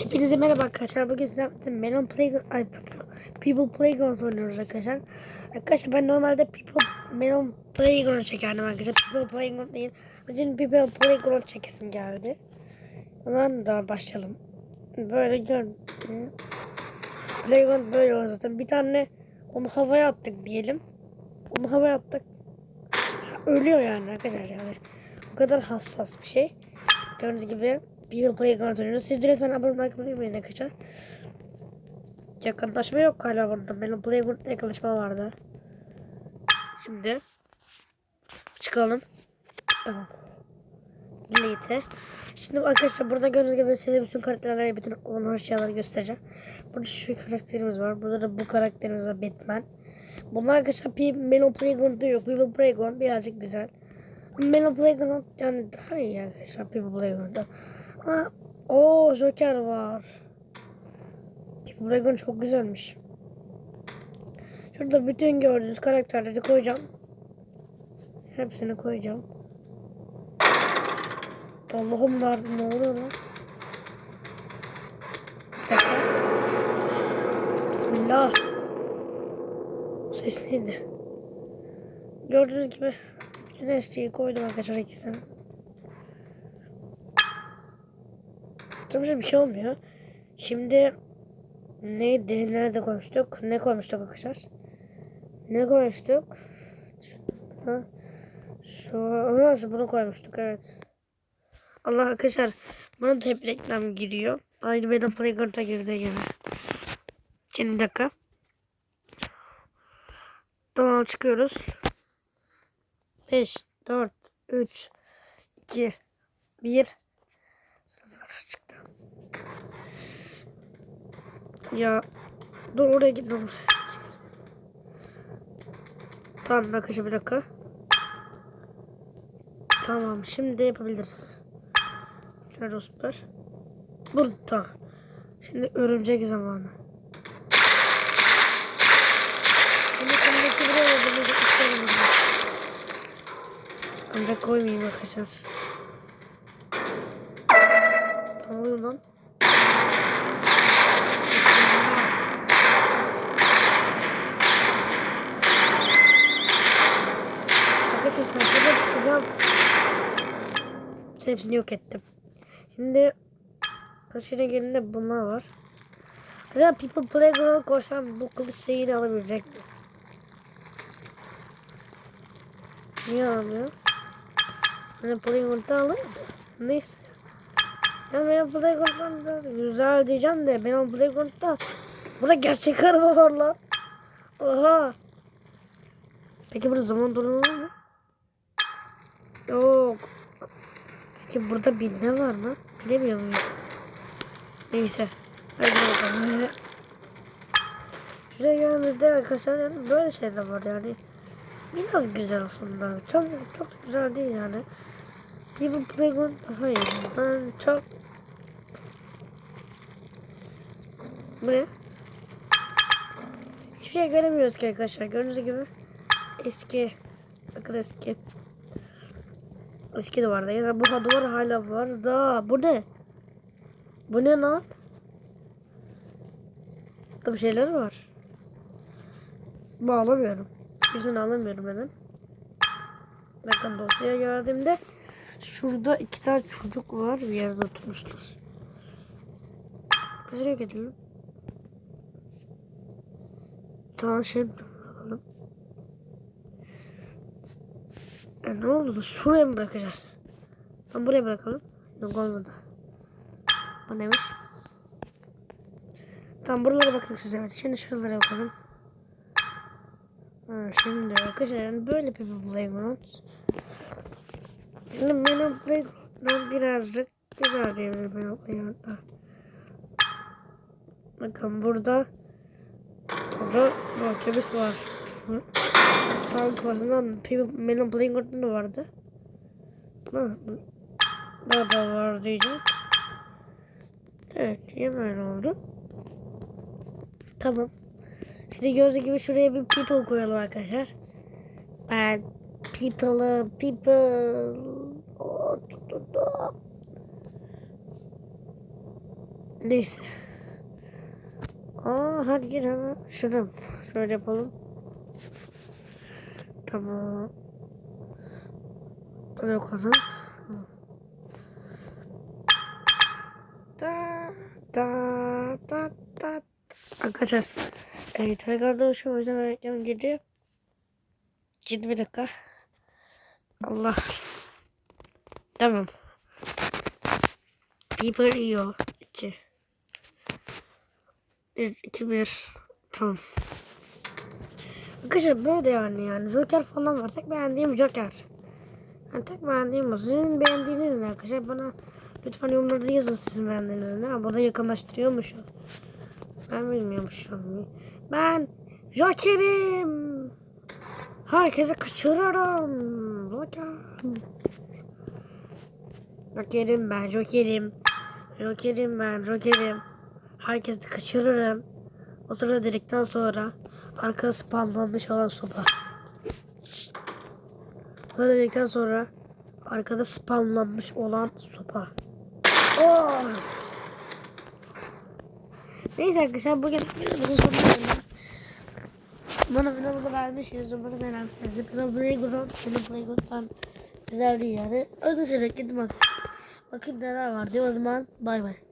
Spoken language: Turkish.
Hepinize merhaba arkadaşlar. Bugün sizlerle Melon Playground, ay, People Playground oynuyoruz arkadaşlar. Arkadaşlar ben normalde People Melon Playground çekerdim arkadaşlar. People Playground değil. Şimdi People Playground çekesim geldi. Hemen daha başlayalım. Böyle gör. Playground böyle olur zaten. Bir tane onu havaya attık diyelim. Onu havaya attık. Ölüyor yani arkadaşlar yani. O kadar hassas bir şey. Gördüğünüz gibi People Playground oynuyoruz. Siz de lütfen abone olmayı unutmayın arkadaşlar. Yakınlaşma yok galiba burada. Benim Playground'da yakınlaşma vardı. Şimdi çıkalım. Tamam. Delete. Şimdi arkadaşlar burada gördüğünüz gibi size bütün karakterleri, bütün olan eşyaları göstereceğim. Burada şu karakterimiz var. Burada da bu karakterimiz var Batman. Bunlar arkadaşlar P Melon Playground'da yok. People Playground birazcık güzel. Melon Playground yani daha iyi arkadaşlar People Playground'da. Ha, o Joker var. Playground çok güzelmiş. Şurada bütün gördüğünüz karakterleri koyacağım. Hepsini koyacağım. Allah'ım var ne oluyor lan? Bismillah. Bu ses neydi? Gördüğünüz gibi bütün koydum arkadaşlar ikisini. Tabii bir şey olmuyor. Şimdi neydi? Nerede koymuştuk? Ne koymuştuk arkadaşlar? Ne koymuştuk? Ha? Şu nasıl bunu koymuştuk evet. Allah arkadaşlar bana da hep reklam giriyor. Aynı benim Playground'a girdiği gibi. Şimdi dakika. Tamam çıkıyoruz. 5, 4, 3, 2, 1, 0 çıktı. Ya dur oraya gitme. Tamam arkadaşlar bir dakika. Tamam şimdi yapabiliriz. Şöyle dostlar. Burada. Şimdi örümcek zamanı. Şimdi kendisi buraya bunu isterim. Ancak koymayayım arkadaşlar. Ne lan? Arkadaşlar şurada çıkacağım. Hepsini yok ettim. Şimdi kaşına gelinde bunlar var. Acaba People Playground'a koysam bu kılıç şeyini alabilecek mi? Niye alamıyor? Ben Playground'da alayım. Neyse. Ya benim Playground'da güzel diyeceğim de benim Playground'da burada gerçek araba var lan. Oha. Peki burada zaman durumu var mı? Yok. Peki burada bir ne var mı? Bilemiyor muyum? Neyse. Hadi bakalım. Şuraya geldiğimizde arkadaşlar yani böyle şeyler var yani. Biraz güzel aslında. Çok çok güzel değil yani. People Playground hayır. Ben çok Bu ne? Hiçbir şey göremiyoruz ki arkadaşlar. Gördüğünüz gibi eski bakın eski eski duvarda ya da bu duvar hala var da bu ne? Bu ne lan? Burada şeyler var. Bu alamıyorum. Birisini alamıyorum hemen. Bakın dosyaya geldiğimde şurada iki tane çocuk var bir yerde oturmuşlar. Şuraya gidelim. Tamam şimdi bakalım. E, ne oldu? Şuraya mı bırakacağız? Tam buraya bırakalım. Yok olmadı. Bu neymiş? Tamam buralara baktık size. Evet. Şimdi şuralara bakalım. Ha, şimdi arkadaşlar böyle bir playground. Şimdi benim playground'dan birazcık güzel diyebilirim benim playground'da. Bakın burada Burada bu otobüs var. Tank var. Benim playground'da da vardı. Ha, Burada var diyeceğim. Evet, niye böyle oldu? Tamam. Şimdi gördüğünüz gibi şuraya bir people koyalım arkadaşlar. Ben people'ı people Oh, Neyse. Aa hadi gel hemen. Şunu şöyle yapalım. Tamam. Hadi bakalım. Da da da da. Arkadaşlar. Evet, tekrardan hoşuma yüzden öğretmenim geliyor. 20 dakika. Allah. Tamam. Beeper yiyor. 2. 1, 2, 1. Tamam. Arkadaşlar böyle yani yani. Joker falan var. Tek beğendiğim Joker. Yani tek beğendiğim o. Sizin beğendiğiniz ne arkadaşlar? Bana lütfen yorumlarda yazın sizin beğendiğiniz ne. Ha, bu da yakınlaştırıyormuş. Ben bilmiyormuşum. Ben Joker'im. Herkese kaçırırım. Joker. Joker'im ben, Joker'im. Joker'im ben, Joker'im. Herkesi kaçırırım. O sırada dedikten sonra arkada spamlanmış olan sopa. Sonra dedikten sonra arkada spamlanmış olan sopa. Oh! Neyse arkadaşlar bugün videomuzun sonuna geldik. Bana videomuzu beğenmişsiniz. Umarım beğenmişsiniz. Biraz Playground, senin Playground'dan güzel değil yani. Ödüşerek gidin bak. Bakayım neler var diye o zaman bay bay.